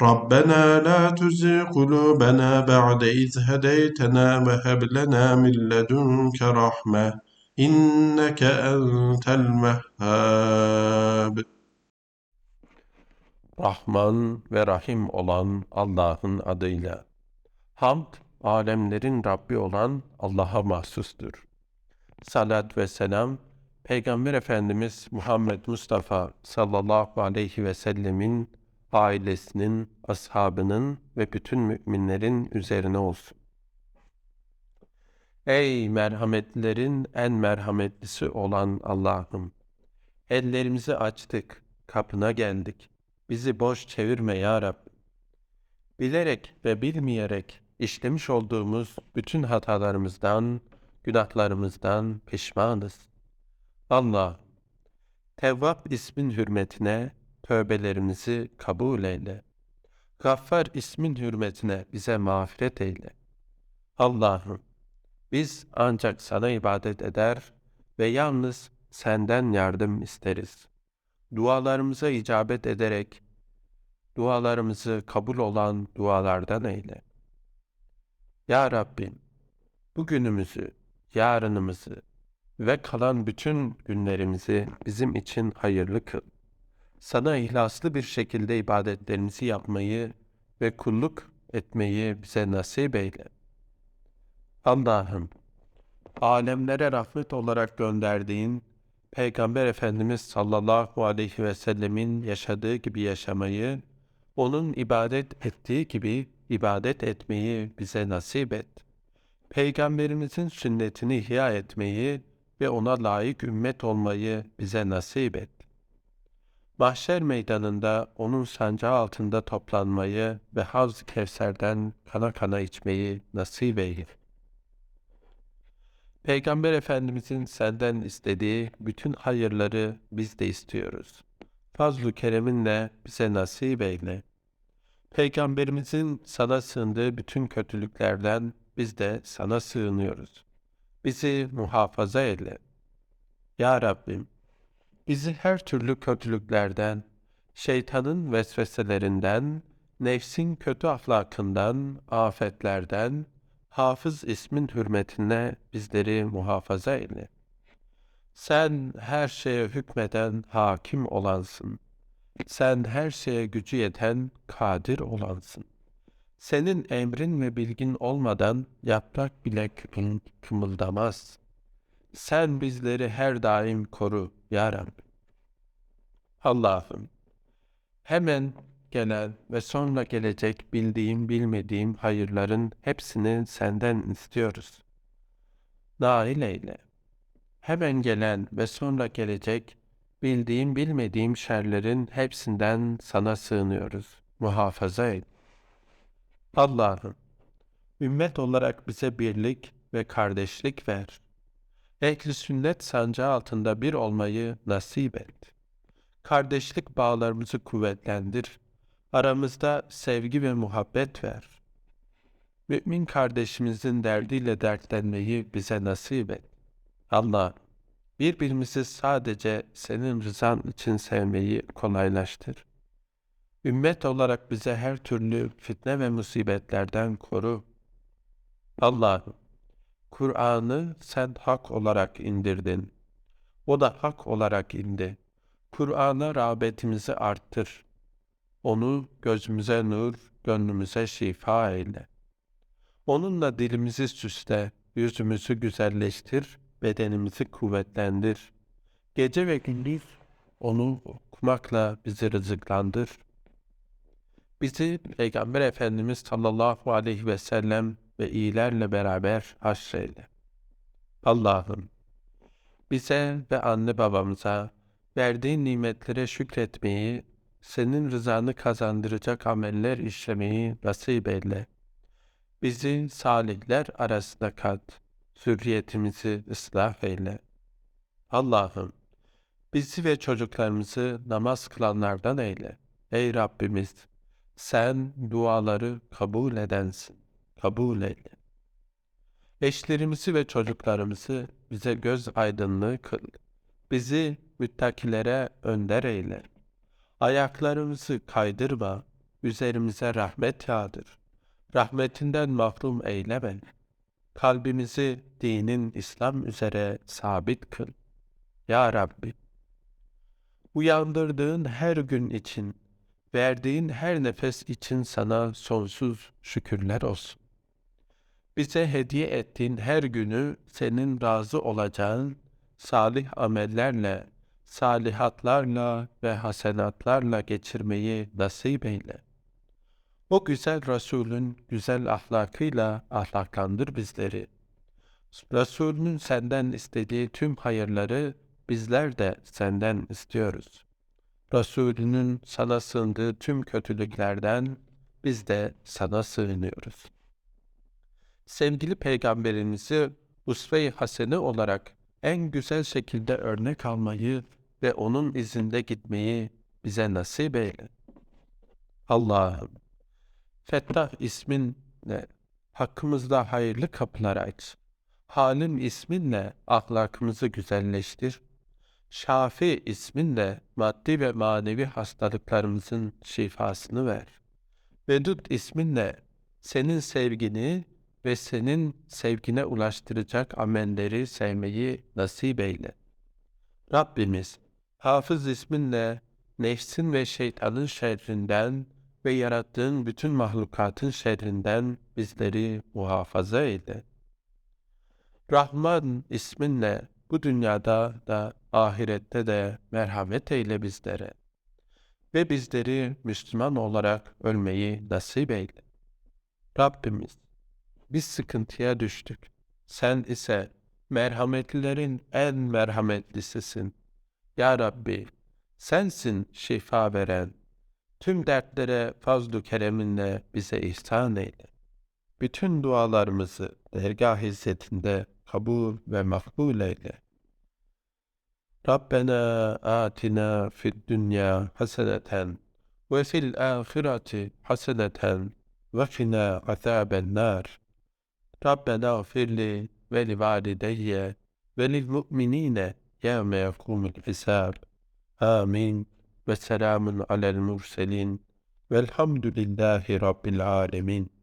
ربنا لا تزغ قلوبنا بعد إذ هديتنا وهب لنا من لدنك رحمة إنك أنت الوهاب Rahman ve Rahim olan Allah'ın adıyla. Hamd, alemlerin Rabbi olan Allah'a mahsustur. Salat ve selam, Peygamber Efendimiz Muhammed Mustafa sallallahu aleyhi ve sellemin, ailesinin, ashabının ve bütün müminlerin üzerine olsun. Ey merhametlilerin en merhametlisi olan Allah'ım! Ellerimizi açtık, kapına geldik. Bizi boş çevirme ya Rabbi. Bilerek ve bilmeyerek işlemiş olduğumuz bütün hatalarımızdan, günahlarımızdan pişmanız. Allah, Tevvab ismin hürmetine tövbelerimizi kabul eyle. Gaffar ismin hürmetine bize mağfiret eyle. Allah'ım, biz ancak sana ibadet eder ve yalnız senden yardım isteriz. Dualarımıza icabet ederek, dualarımızı kabul olan dualardan eyle. Ya Rabbim, bugünümüzü, yarınımızı ve kalan bütün günlerimizi bizim için hayırlı kıl. Sana ihlaslı bir şekilde ibadetlerimizi yapmayı ve kulluk etmeyi bize nasip eyle. Allah'ım, alemlere rahmet olarak gönderdiğin Peygamber Efendimiz sallallahu aleyhi ve sellemin yaşadığı gibi yaşamayı, onun ibadet ettiği gibi ibadet etmeyi bize nasip et. Peygamberimizin sünnetini ihya etmeyi ve ona layık ümmet olmayı bize nasip et. Mahşer meydanında onun sancağı altında toplanmayı ve Havz-ı Kevser'den kana kana içmeyi nasip eyle. Peygamber Efendimizin senden istediği bütün hayırları biz de istiyoruz. Fazl-ı kereminle bize nasip eyle. Peygamberimizin sana sığındığı bütün kötülüklerden biz de sana sığınıyoruz. Bizi muhafaza eyle. Ya Rabbim, bizi her türlü kötülüklerden, şeytanın vesveselerinden, nefsin kötü ahlakından, afetlerden, Hafız ismin hürmetine bizleri muhafaza eyle. Sen her şeye hükmeden hakim olansın. Sen her şeye gücü yeten kadir olansın. Senin emrin ve bilgin olmadan yaprak bile kımıl- kımıldamaz. Sen bizleri her daim koru ya Rabbi. Allah'ım, hemen gelen ve sonra gelecek bildiğim bilmediğim hayırların hepsini senden istiyoruz. Nail eyle. Hemen gelen ve sonra gelecek bildiğim bilmediğim şerlerin hepsinden sana sığınıyoruz. Muhafaza et. Allah'ım, ümmet olarak bize birlik ve kardeşlik ver. Ehli sünnet sancağı altında bir olmayı nasip et. Kardeşlik bağlarımızı kuvvetlendir. Aramızda sevgi ve muhabbet ver. Mümin kardeşimizin derdiyle dertlenmeyi bize nasip et. Allah, birbirimizi sadece senin rızan için sevmeyi kolaylaştır. Ümmet olarak bize her türlü fitne ve musibetlerden koru. Allah'ım, Kur'an'ı sen hak olarak indirdin. O da hak olarak indi. Kur'an'a rağbetimizi arttır. Onu gözümüze nur, gönlümüze şifa eyle. Onunla dilimizi süsle, yüzümüzü güzelleştir bedenimizi kuvvetlendir. Gece ve gündüz onu okumakla bizi rızıklandır. Bizi Peygamber Efendimiz sallallahu aleyhi ve sellem ve iyilerle beraber haşreyle. Allah'ım bize ve anne babamıza verdiğin nimetlere şükretmeyi, senin rızanı kazandıracak ameller işlemeyi nasip eyle. Bizi salihler arasında kat, zürriyetimizi ıslah eyle. Allah'ım bizi ve çocuklarımızı namaz kılanlardan eyle. Ey Rabbimiz sen duaları kabul edensin. Kabul eyle. Eşlerimizi ve çocuklarımızı bize göz aydınlığı kıl. Bizi müttakilere önder eyle. Ayaklarımızı kaydırma, üzerimize rahmet yağdır. Rahmetinden mahrum eyleme. Kalbimizi dinin İslam üzere sabit kıl. Ya Rabbi, uyandırdığın her gün için, verdiğin her nefes için sana sonsuz şükürler olsun. Bize hediye ettiğin her günü senin razı olacağın salih amellerle, salihatlarla ve hasenatlarla geçirmeyi nasip eyle. O güzel Resulün güzel ahlakıyla ahlaklandır bizleri. Resulünün senden istediği tüm hayırları bizler de senden istiyoruz. Resulünün sana sığındığı tüm kötülüklerden biz de sana sığınıyoruz. Sevgili peygamberimizi usve-i hasene olarak en güzel şekilde örnek almayı ve onun izinde gitmeyi bize nasip eyle. Allah'ım, Fettah isminle hakkımızda hayırlı kapılar aç. Halim isminle ahlakımızı güzelleştir. Şafi isminle maddi ve manevi hastalıklarımızın şifasını ver. Vedud isminle senin sevgini ve senin sevgine ulaştıracak amelleri sevmeyi nasip eyle. Rabbimiz, Hafız isminle nefsin ve şeytanın şerrinden ve yarattığın bütün mahlukatın şerrinden bizleri muhafaza eyle. Rahman isminle bu dünyada da ahirette de merhamet eyle bizlere ve bizleri Müslüman olarak ölmeyi nasip eyle. Rabbimiz, biz sıkıntıya düştük. Sen ise merhametlilerin en merhametlisisin. Ya Rabbi, sensin şifa veren. Tüm dertlere fazlu kereminle bize ihsan eyle. Bütün dualarımızı dergah izzetinde kabul ve makbul eyle. Rabbena atina fid dünya haseneten ve fil ahireti haseneten ve qina azaben nar. Rabbena gfirli ve li valideyye ve lil mu'minine yevme yekumul hisab. Amin. Ve selamun alel murselin. Velhamdülillahi Rabbil alemin.